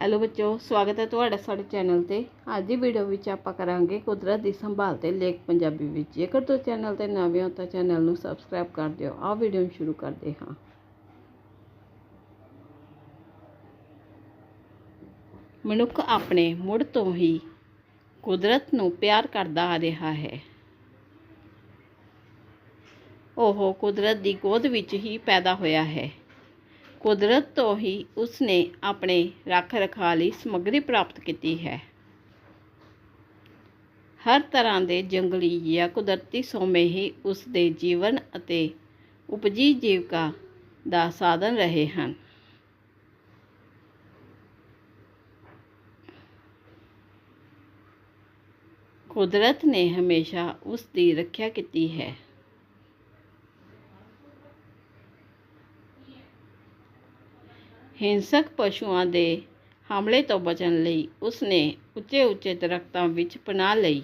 Hello ਬੱਚੋ, ਸਵਾਗਤ ਹੈ ਤੁਹਾਡਾ ਸਾਡੇ ਚੈਨਲ ਤੇ। ਅੱਜ ਦੀ ਵੀਡੀਓ ਵਿੱਚ ਆਪਾਂ ਕਰਾਂਗੇ ਕੁਦਰਤ ਦੀ ਸੰਭਾਲ ਤੇ ਲੇਖ ਪੰਜਾਬੀ ਵਿੱਚ। ਜੇਕਰ ਤੁਸੀਂ ਚੈਨਲ ਤੇ ਨਵੇਂ ਹੋ ਤਾਂ ਚੈਨਲ ਨੂੰ ਸਬਸਕ੍ਰਾਈਬ ਕਰ ਦਿਓ। ਆਹ ਵੀਡੀਓ ਨੂੰ ਸ਼ੁਰੂ ਕਰਦੇ ਹਾਂ। ਮਨੁੱਖ ਆਪਣੇ ਮੁੜ ਤੋਂ ਹੀ ਕੁਦਰਤ ਨੂੰ ਪਿਆਰ ਕਰਦਾ ਆ ਰਿਹਾ ਹੈ। ਉਹ ਕੁਦਰਤ ਦੀ ਗੋਦ ਵਿੱਚ ਹੀ ਪੈਦਾ ਹੋਇਆ ਹੈ। ਕੁਦਰਤ ਤੋਂ ਹੀ ਉਸਨੇ ਆਪਣੇ ਰੱਖ ਰਖਾਅ ਲਈ ਸਮੱਗਰੀ ਪ੍ਰਾਪਤ ਕੀਤੀ ਹੈ। ਹਰ ਤਰ੍ਹਾਂ ਦੇ ਜੰਗਲੀ ਜਾਂ ਕੁਦਰਤੀ ਸੋਮੇ ਹੀ ਉਸ ਦੇ ਜੀਵਨ ਅਤੇ ਉਪਜੀ ਜੀਵਕਾ ਦਾ ਸਾਧਨ ਰਹੇ ਹਨ। ਕੁਦਰਤ ਨੇ ਹਮੇਸ਼ਾ ਉਸ ਦੀ ਰੱਖਿਆ ਕੀਤੀ ਹੈ। ਹਿੰਸਕ ਪਸ਼ੂਆਂ ਦੇ ਹਮਲੇ ਤੋਂ ਬਚਣ ਲਈ ਉਸਨੇ ਉੱਚੇ ਉੱਚੇ ਦਰਖਤਾਂ ਵਿੱਚ ਪਨਾਹ ਲਈ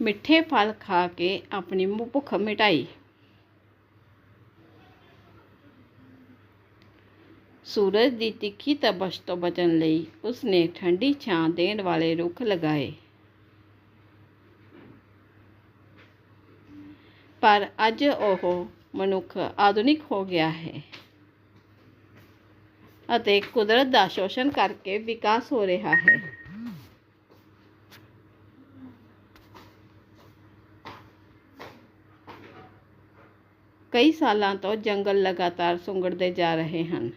ਮਿੱਠੇ ਫਲ ਖਾ ਕੇ ਆਪਣੀ ਮੁ- ਭੁੱਖ ਮਿਟਾਈ ਸੂਰਜ ਦੀ ਤਿੱਖੀ ਤਪਸ਼ ਤੋਂ ਬਚਣ ਲਈ ਉਸਨੇ ਠੰਡੀ ਛਾਂ ਦੇਣ ਵਾਲੇ ਰੁੱਖ ਲਗਾਏ ਪਰ ਅੱਜ ਉਹ ਮਨੁੱਖ ਆਧੁਨਿਕ ਹੋ ਗਿਆ ਹੈ ਅਤੇ ਕੁਦਰਤ ਦਾ ਸ਼ੋਸ਼ਣ ਕਰਕੇ ਵਿਕਾਸ ਹੋ ਰਿਹਾ ਹੈ। ਕਈ ਸਾਲਾਂ ਤੋਂ ਜੰਗਲ ਲਗਾਤਾਰ ਸੁੰਗੜਦੇ ਜਾ ਰਹੇ ਹਨ।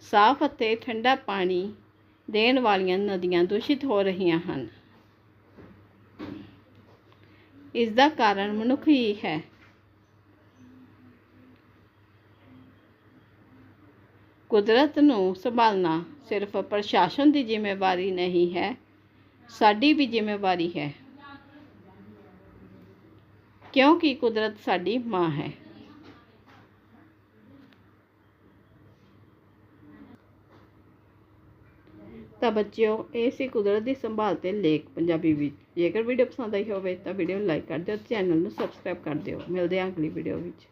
ਸਾਫ਼ ਅਤੇ ਠੰਡਾ ਪਾਣੀ ਦੇਣ ਵਾਲੀਆਂ ਨਦੀਆਂ ਦੂਸ਼ਿਤ ਹੋ ਰਹੀਆਂ ਹਨ। ਇਸ ਦਾ ਕਾਰਨ ਮਨੁੱਖ ਹੀ ਹੈ। ਕੁਦਰਤ ਨੂੰ ਸੰਭਾਲਣਾ ਸਿਰਫ ਪ੍ਰਸ਼ਾਸਨ ਦੀ ਜ਼ਿੰਮੇਵਾਰੀ ਨਹੀਂ ਹੈ, ਸਾਡੀ ਵੀ ਜ਼ਿੰਮੇਵਾਰੀ ਹੈ। ਕਿਉਂਕਿ ਕੁਦਰਤ ਸਾਡੀ ਮਾਂ ਹੈ। ਤਾਂ ਬੱਚਿਓ, ਇਹ ਸੀ ਕੁਦਰਤ ਦੀ ਸੰਭਾਲ ਤੇ ਲੇਖ। ਪੰਜਾਬੀ ਵਿੱਚ ਜੇਕਰ ਵੀਡੀਓ ਪਸੰਦ ਆਈ ਹੋਵੇ ਤਾਂ ਵੀਡੀਓ ਨੂੰ ਲਾਈਕ ਕਰ ਦਿਓ, ਚੈਨਲ ਨੂੰ ਸਬਸਕ੍ਰਾਈਬ ਕਰ ਦਿਓ। ਮਿਲਦੇ ਹਾਂ ਅਗਲੀ ਵੀਡੀਓ ਵਿੱਚ।